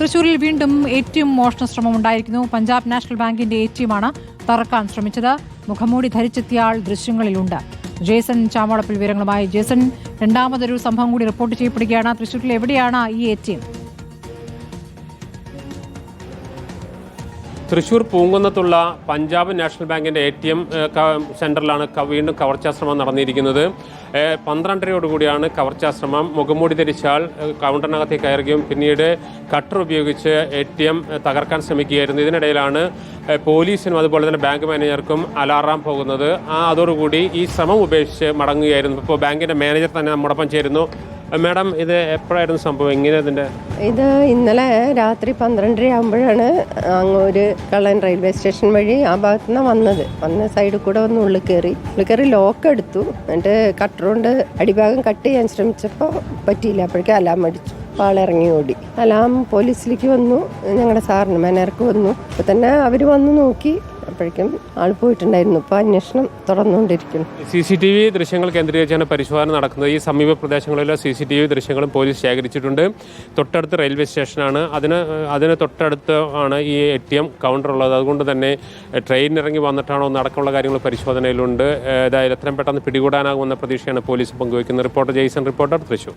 തൃശൂരിൽ വീണ്ടും A T M മോഷണ ശ്രമം ഉണ്ടായിരിക്കുന്നു പഞ്ചാബ് നാഷണൽ ബാങ്കിന്റെ എ ടി എമ്മാണ് തറക്കാൻ ശ്രമിച്ചത്. മുഖംമൂടി ധരിച്ചെത്തിയ ആൾ ദൃശ്യങ്ങളിലുണ്ട്. ജേസൺ ചാമോളപ്പിൽ വിവരങ്ങളുമായി. ജേസൺ രണ്ടാമതൊരു സംഭവം കൂടി റിപ്പോർട്ട് ചെയ്യപ്പെടുകയാണ്. തൃശൂരിൽ എവിടെയാണ് ഈ എ ടി എം? തൃശൂർ പൂങ്കുന്നത്തുള്ള പഞ്ചാബ് നാഷണൽ ബാങ്കിന്റെ എ ടി എം സെന്ററിലാണ് വീണ്ടും കവർച്ചാശ്രമം നടന്നിരിക്കുന്നത്. ഏഹ് പന്ത്രണ്ടരയോടുകൂടിയാണ് കവർച്ചാശ്രമം. മുഖംമൂടി ധരിച്ചാൽ കൗണ്ടറിനകത്തെ കയറുകയും പിന്നീട് കട്ടർ ഉപയോഗിച്ച് എ ടി എം തകർക്കാൻ ശ്രമിക്കുകയായിരുന്നു. ഇതിനിടയിലാണ് പോലീസിനും അതുപോലെ തന്നെ ബാങ്ക് മാനേജർക്കും അലാറാം പോകുന്നത്. ആ അതോടുകൂടി ഈ ശ്രമം ഉപേക്ഷിച്ച് മടങ്ങുകയായിരുന്നു. ഇപ്പോൾ ബാങ്കിന്റെ മാനേജർ തന്നെ നമ്മോടൊപ്പം ചേരുന്നു. മാഡം ഇത് എപ്പോഴായിരുന്നു സംഭവം? എങ്ങനെ ഇതിന്റെ ഇത് ഇന്നലെ രാത്രി പന്ത്രണ്ടര ആകുമ്പോഴാണ് അങ്ങൊരു കള്ളൻ റെയിൽവേ സ്റ്റേഷൻ വഴി ആ ഭാഗത്തു നിന്ന് വന്നത്. വന്ന സൈഡിൽ കൂടെ വന്ന് ഉള്ളിൽ കയറി. ഉള്ളിൽ കയറി ലോക്ക് എടുത്തു. എന്നിട്ട് കട്ടറുകൊണ്ട് അടിഭാഗം കട്ട് ചെയ്യാൻ ശ്രമിച്ചപ്പോൾ പറ്റിയില്ല. അപ്പോഴേക്കും അലാം അടിച്ചു. ആളിറങ്ങി ഓടി. അലാം പോലീസിലേക്ക് വന്നു. ഞങ്ങളുടെ സാറിന് മാനേർക്ക് വന്നു. അപ്പോൾ തന്നെ അവർ വന്ന് നോക്കി. അപ്പോഴേക്കും ആൾ പോയിട്ടുണ്ടായിരുന്നു. ഇപ്പോൾ അന്വേഷണം തുടർന്നുകൊണ്ടിരിക്കുന്നു. സി സി ടി വി ദൃശ്യങ്ങൾ കേന്ദ്രീകരിച്ചാണ് പരിശോധന നടക്കുന്നത്. ഈ സമീപ പ്രദേശങ്ങളിലെ സി സി ടി വി ദൃശ്യങ്ങളും പോലീസ് ശേഖരിച്ചിട്ടുണ്ട്. തൊട്ടടുത്ത് റെയിൽവേ സ്റ്റേഷനാണ്. അതിന് അതിന് തൊട്ടടുത്ത് ആണ് ഈ എ ടി എം കൗണ്ടർ ഉള്ളത്. അതുകൊണ്ട് തന്നെ ട്രെയിൻ ഇറങ്ങി വന്നിട്ടാണോ എന്നടക്കമുള്ള കാര്യങ്ങൾ പരിശോധനയിലുണ്ട്. ഏതായാലും എത്രയും പെട്ടെന്ന് പിടികൂടാനാകുമെന്ന പ്രതീക്ഷയാണ് പോലീസ് പങ്കുവയ്ക്കുന്നത്. Reporter Jason reporter Thrissur.